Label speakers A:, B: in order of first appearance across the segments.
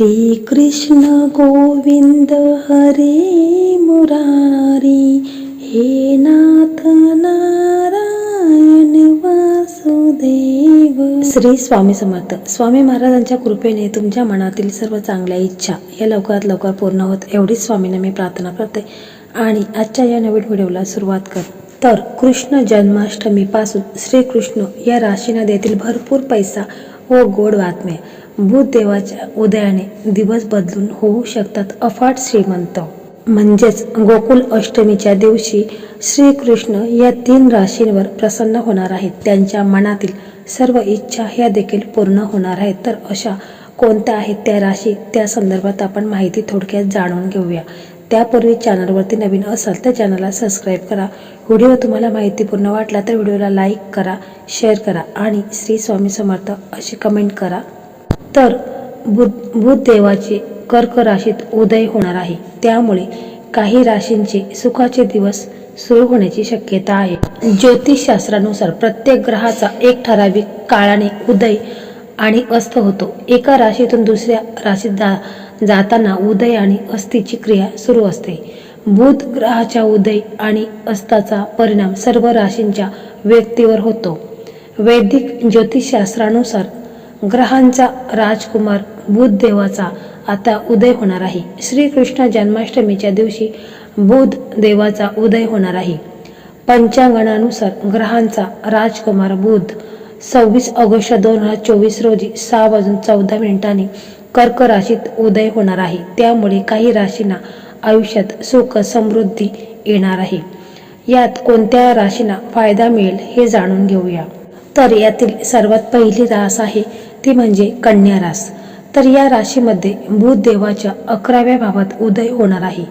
A: श्रीकृष्ण गोविंद हरे मुरारी हे नाथ नारायण वासुदेव. श्री स्वामी समर्थ. स्वामी महाराजांच्या कृपेने तुमच्या मनातील सर्व चांगल्या इच्छा या लवकरात लवकर पूर्ण होत एवढीच स्वामीने मी प्रार्थना करते. आणि आजच्या या नवीन व्हिडिओला सुरुवात कर. तर कृष्ण जन्माष्टमीपासून श्रीकृष्ण या राशीना देतील भरपूर पैसा हो गोड बातम्या. भूदेवाच्या उदयाने दिवस बदलून होऊ शकतात अफाट श्रीमंत. म्हणजेच गोकुल अष्टमीच्या दिवशी श्रीकृष्ण या तीन राशींवर प्रसन्न होणार आहेत. त्यांच्या मनातील सर्व इच्छा ह्या देखील पूर्ण होणार आहेत. तर अशा कोणत्या आहेत त्या राशी? त्या संदर्भात आपण माहिती थोडक्यात जाणून घेऊया. त्यापूर्वी चॅनलवरती नवीन असाल तर चॅनलला सबस्क्राईब करा. व्हिडिओ तुम्हाला माहितीपूर्ण वाटला तर व्हिडिओला लाईक करा शेअर करा आणि श्री स्वामी समर्थ अशी कमेंट करा. तर बुध बुधदेवाचे कर्क राशीत उदय होणार आहे. त्यामुळे काही राशींचे सुखाचे दिवस सुरू होण्याची शक्यता आहे. ज्योतिषशास्त्रानुसार प्रत्येक ग्रहाचा एक ठराविक काळाने उदय आणि अस्त होतो. एका राशीतून दुसऱ्या राशीत जा जाताना उदय आणि अस्तीची क्रिया सुरू असते. बुध ग्रहाच्या उदय आणि अस्ताचा परिणाम सर्व राशींच्या व्यक्तीवर होतो. वैदिक ज्योतिषशास्त्रानुसार ग्रहांचा राजकुमार बुध देवाचा आता उदय होणार आहे. श्रीकृष्ण जन्माष्टमीच्या दिवशी बुध देवाचा उदय होणार आहे. पंचांगणानुसार ग्रहांचा राजकुमार बुध सव्वीस ऑगस्ट दोन हजार चोवीस रोजी सहा वाजून चौदा मिनिटांनी कर्क राशीत उदय होणार आहे. त्यामुळे काही राशींना आयुष्यात सुख समृद्धी येणार आहे. यात कोणत्या राशींना फायदा मिळेल हे जाणून घेऊया. तर यातील सर्वात पहिली रास आहे ती म्हणजे कन्या रास. तर या राशीमध्ये बुध देवाच्या अकराव्या भावात उदय होणार आहे.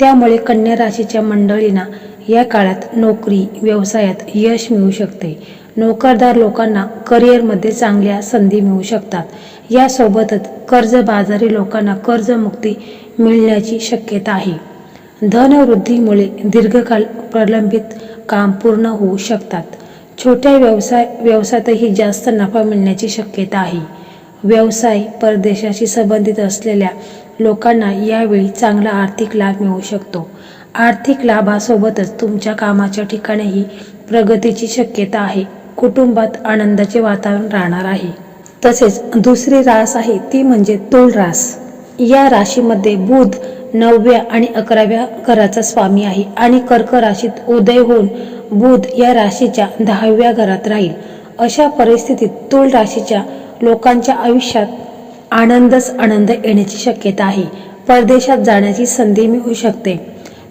A: त्यामुळे कन्या राशीच्या मंडळींना या काळात नोकरी व्यवसायात यश मिळू शकते. नोकरदार लोकांना करिअरमध्ये चांगल्या संधी मिळू शकतात. यासोबतच कर्जबाजारी लोकांना कर्जमुक्ती मिळण्याची शक्यता आहे. धनवृद्धीमुळे दीर्घकाल प्रलंबित काम पूर्ण होऊ शकतात. छोट्या व्यवसाय व्यवसायातही जास्त नफा मिळण्याची शक्यता आहे. व्यवसाय परदेशाशी संबंधित असलेल्या लोकांना यावेळी चांगला आर्थिक लाभ मिळू शकतो. आर्थिक लाभासोबतच तुमच्या कामाच्या ठिकाणीही प्रगतीची शक्यता आहे. कुटुंबात आनंदाचे वातावरण राहणार आहे. तसेच दुसरी रास आहे ती म्हणजे तुळ रास. या राशीमध्ये बुध नवव्या आणि अकराव्या घराचा स्वामी आहे आणि कर्क राशीत उदय होऊन बुध या राशीच्या दहाव्या घरात राहील. अशा परिस्थितीत तुळ राशीच्या लोकांच्या आयुष्यात आनंदच आनंद येण्याची शक्यता आहे. परदेशात जाण्याची संधी मिळू शकते.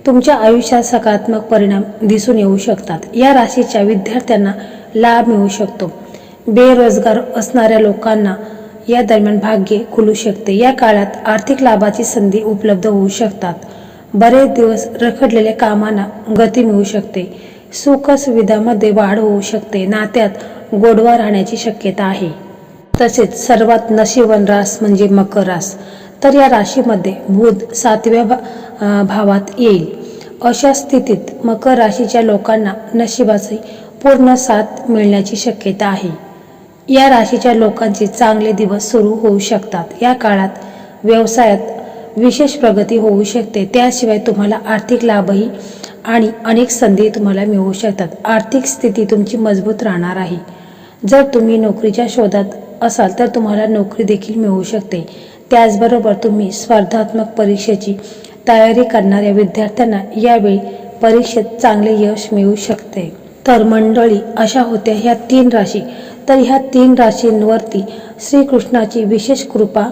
A: तुमच्या आयुष्यात सकारात्मक परिणाम दिसून येऊ शकतात. या राशीच्या विद्यार्थ्यांना लाभ मिळू शकतो. बेरोजगार असणाऱ्या लोकांना या दरम्यान भाग्य खुलू शकते. या काळात आर्थिक लाभाची संधी उपलब्ध होऊ शकतात. बरेच दिवस रखडलेल्या कामांना गती मिळू शकते. सुखसुविधामध्ये वाढ होऊ शकते. नात्यात गोडवा राहण्याची शक्यता आहे. तसेच सर्वात नशीबन रास म्हणजे मकर रास. तर या राशीमध्ये बुध सातव्या भा भावात येईल. अशा स्थितीत मकर राशीच्या लोकांना नशिबाचे पूर्ण साथ मिळण्याची शक्यता आहे. या राशीच्या लोकांचे चांगले दिवस सुरू होऊ शकतात. या काळात व्यवसायात विशेष प्रगती होऊ शकते. त्याशिवाय तुम्हाला आर्थिक लाभही आणि अनेक संधी तुम्हाला मिळू शकतात. आर्थिक स्थिती तुमची मजबूत राहणार आहे. जर तुम्ही नोकरीच्या शोधात असाल तर तुम्हाला नोकरी देखील मिळू शकते. त्याचबरोबर तुम्ही स्पर्धात्मक परीक्षेची तयारी करणाऱ्या विद्यार्थ्यांना यावेळी परीक्षेत चांगले यश मिळू शकते. तर मंडळी अशा होत्या ह्या तीन राशी. तर ह्या तीन राशींवरती श्रीकृष्णाची विशेष कृपा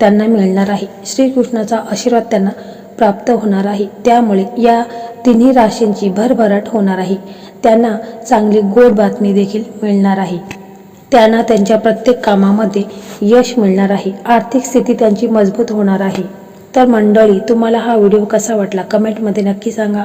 A: त्यांना मिळणार आहे. श्रीकृष्णाचा आशीर्वाद त्यांना प्राप्त होणार आहे. त्यामुळे या तिन्ही राशींची भरभराट होणार आहे. त्यांना चांगली गोड बातमी देखील मिळणार आहे. त्यांना त्यांच्या प्रत्येक कामामध्ये यश मिळणार आहे. आर्थिक स्थिती त्यांची मजबूत होणार आहे. तर मंडळी तुम्हाला हा व्हिडिओ कसा वाटला? कमेंटमध्ये नक्की सांगा.